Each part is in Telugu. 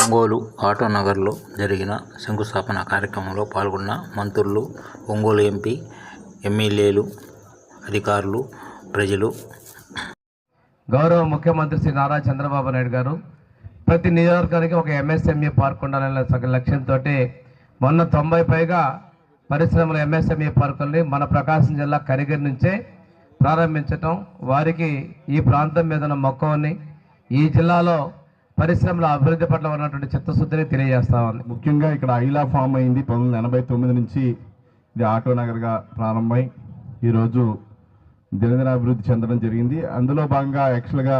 ఒంగోలు ఆటోనగర్లో జరిగిన శంకుస్థాపన కార్యక్రమంలో పాల్గొన్న మంత్రులు ఒంగోలు ఎంపీ ఎమ్మెల్యేలు అధికారులు ప్రజలు. గౌరవ ముఖ్యమంత్రి శ్రీ నారా చంద్రబాబు నాయుడు గారు ప్రతి నియోజకవర్గానికి ఒక ఎంఎస్ఎంఈ పార్క్ ఉండాలనే సగ లక్ష్యంతో మొన్న తొంభై పైగా పరిశ్రమల ఎంఎస్ఎంఈ పార్కుల్ని మన ప్రకాశం జిల్లా కరిగిరి నుంచే ప్రారంభించటం వారికి ఈ ప్రాంతం మీద ఉన్న మక్కువని ఈ జిల్లాలో పరిశ్రమల అభివృద్ధి పట్ల ఉన్నటువంటి చిత్తశుద్ధిని తెలియజేస్తా ఉంది. ముఖ్యంగా ఇక్కడ ఐలా ఫామ్ అయింది. పంతొమ్మిది ఎనభై తొమ్మిది నుంచి ఇది ఆటో నగర్గా ప్రారంభమై ఈరోజు దినదిన అభివృద్ధి చెందడం జరిగింది. అందులో భాగంగా యాక్చువల్గా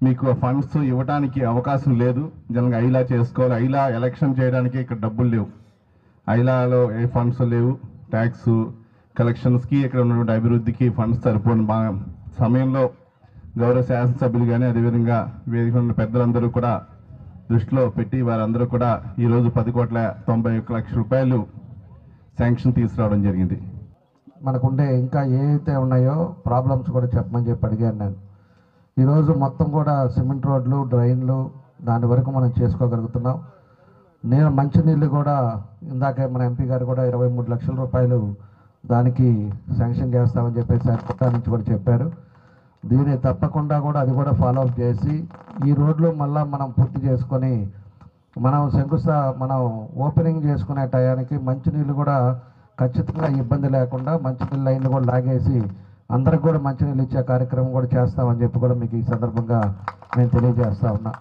మీకు ఫండ్స్ ఇవ్వడానికి అవకాశం లేదు. జనంగా ఐలా చేసుకోవాలి. ఐలా ఎలక్షన్ చేయడానికి ఇక్కడ డబ్బులు లేవు. ఐలాలో ఏ ఫండ్స్ లేవు. ట్యాక్స్ కలెక్షన్స్కి ఇక్కడ ఉన్నటువంటి అభివృద్ధికి ఫండ్స్ సరిపోని భాగం సమయంలో గౌరవ శాసనసభ్యులు కానీ అదేవిధంగా వేదిక ఉన్న పెద్దలందరూ కూడా దృష్టిలో పెట్టి వారందరూ కూడా ఈరోజు పది కోట్ల తొంభై ఒక్క లక్షల రూపాయలు శాంక్షన్ తీసుకురావడం జరిగింది. మనకుండే ఇంకా ఏవైతే ఉన్నాయో ప్రాబ్లమ్స్ కూడా చెప్పమని చెప్పి అడిగాను నేను. ఈరోజు మొత్తం కూడా సిమెంట్ రోడ్లు డ్రైన్లు దాని వరకు మనం చేసుకోగలుగుతున్నాం. నేను మంచినీళ్ళు కూడా ఇందాకే మన ఎంపీ గారు కూడా ఇరవై మూడు లక్షల రూపాయలు దానికి శాంక్షన్ చేస్తామని చెప్పేసి నుంచి కూడా చెప్పారు. దీన్ని తప్పకుండా కూడా అది కూడా ఫాలో అప్ చేసి ఈ రోడ్లు మళ్ళీ మనం పూర్తి చేసుకొని మనం శంకుస్థా మనం ఓపెనింగ్ చేసుకునే టయానికి మంచినీళ్ళు కూడా ఖచ్చితంగా ఇబ్బంది లేకుండా మంచినీళ్ళ లైన్లు కూడా లాగేసి అందరికి కూడా మంచినీళ్ళు ఇచ్చే కార్యక్రమం కూడా చేస్తామని చెప్పి కూడా మీకు ఈ సందర్భంగా నేను తెలియజేస్తా ఉన్నా.